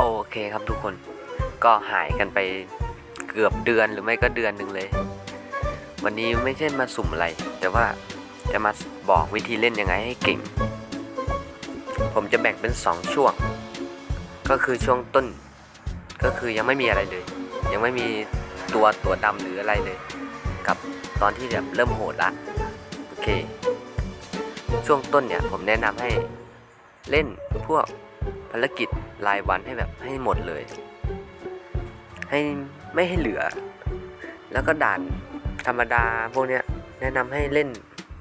โอเคครับทุกคนก็หายกันไปเกือบเดือนหรือไม่ก็เดือนหนึ่งเลย วันนี้ไม่ใช่มาสุ่มอะไร แต่ว่าจะมาบอกวิธีเล่นยังไงให้เก่ง ผมจะแบ่งเป็น 2 ช่วง ก็คือช่วงต้น ก็คือยังไม่มีอะไรเลย ยังไม่มีตัวตัวดำหรืออะไรเลย กับตอนที่แบบเริ่มโหดละโอเค ช่วงต้นเนี่ยผมแนะนำให้เล่นพวก ภารกิจรายวันให้แบบให้หมดเลย ให้ไม่ให้เหลือ แล้วก็ด่านธรรมดาพวกเนี้ยแนะนำให้เล่น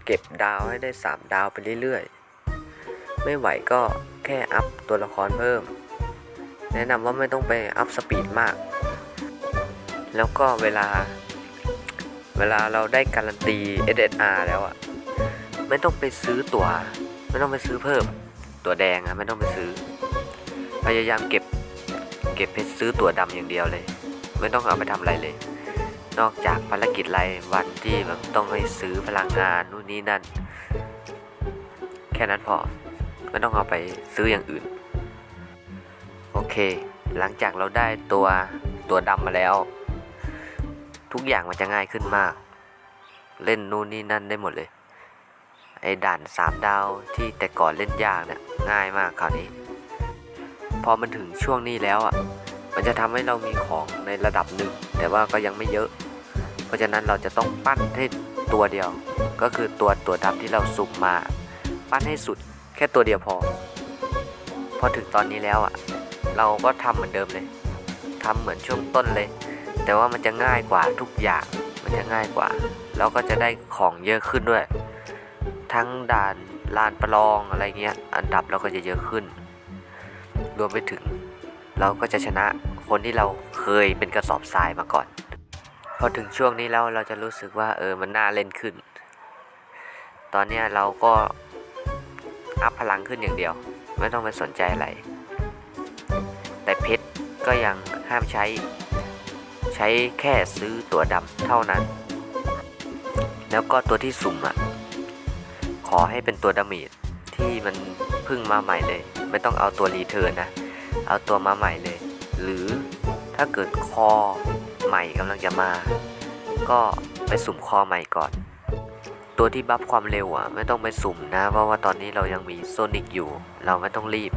เก็บดาวให้ได้ 3 ดาวไปเรื่อยๆ ไม่ไหวก็แค่อัพตัวละครเพิ่ม แนะนำว่าไม่ต้องไปอัพสปีดมาก แล้วก็เวลา เวลาเราได้การันตี SSR แล้วอะไม่ต้องไปซื้อตัวไม่ต้องไปซื้อเพิ่ม ตัวแดงอะไม่ต้องไปซื้อ พยายามเก็บ เก็บเพชรซื้อตัวดำอย่างเดียวเลย ไม่ต้องเอาไปทำอะไรเลย นอกจากภารกิจรายวันที่แบบต้องให้ซื้อพลังงานนู่นนี่นั่น แค่นั้นพอ ไม่ต้องเอาไปซื้ออย่างอื่น โอเค หลังจากเราได้ตัวตัวดำมาแล้ว ทุกอย่างมันจะง่ายขึ้นมาก เล่นนู่นนี่นั่นได้หมดเลยไอ้ด่านสามดาวที่แต่ก่อนเล่นยากเนี่ย ง่ายมากคราวนี้ พอมันถึงช่วงนี้แล้วอะ มันจะทำให้เรามีของในระดับหนึ่ง แต่ว่าก็ยังไม่เยอะ เพราะฉะนั้นเราจะต้องปั้นให้ตัวเดียว ก็คือตัวตัวดำที่เราสุ่มมา ปั้นให้สุดแค่ตัวเดียวพอ พอถึงตอนนี้แล้วอะ เราก็ทำเหมือนเดิมเลยทำเหมือนช่วงต้นเลย แต่ว่ามันจะง่ายกว่าทุกอย่าง มันจะง่ายกว่า แล้วก็จะได้ของเยอะขึ้นด้วย ทั้งด่าน ลานประลองอะไรเงี้ย อันดับเราก็จะเยอะขึ้น รวมไปถึง เราก็จะชนะคนที่เราเคยเป็นกระสอบทรายมาก่อน พอถึงช่วงนี้แล้วเราจะรู้สึกว่าเออมันน่าเล่นขึ้น ตอนเนี้ยเราก็อัพพลังขึ้นอย่างเดียว ไม่ต้องไปสนใจอะไร แต่เพชรก็ยังห้ามใช้ ใช้แค่ซื้อตัวดำเท่านั้น แล้วก็ตัวที่สุ่มอะ ขอให้เป็นตัวดาเมจที่มันพิ่งมาใหม่เลย ไม่ต้องเอาตัวรีเทิร์นนะ เอาตัวมาใหม่เลย หรือถ้าเกิดคอใหม่กำลังจะมา ก็ไปสุ่มคอใหม่ก่อน ตัวที่บัฟความเร็วอะไม่ต้องไปสุ่มนะ เพราะว่าตอนนี้เรายังมีโซนิกอยู่ เราไม่ต้องรีบ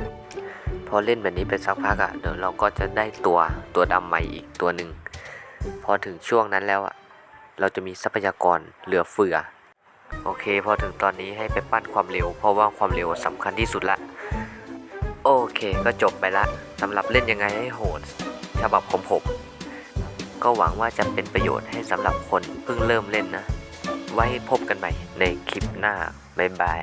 พอเล่นแบบนี้ไปสักพักอะเดี๋ยวเราก็จะได้ตัวตัวดำใหม่อีกตัวหนึ่งพอถึงช่วงนั้นแล้วอะเราจะมีทรัพยากรเหลือเฟือ โอเค พอถึงตอนนี้ให้ไปปั้นความเร็ว เพราะว่าความเร็วสำคัญที่สุดละ โอเคก็จบไปละสำหรับเล่นยังไงให้โหดฉบับของผม ก็หวังว่าจะเป็นประโยชน์ให้สำหรับคนเพิ่งเริ่มเล่นนะ ไว้พบกันใหม่ในคลิปหน้า บ๊ายบาย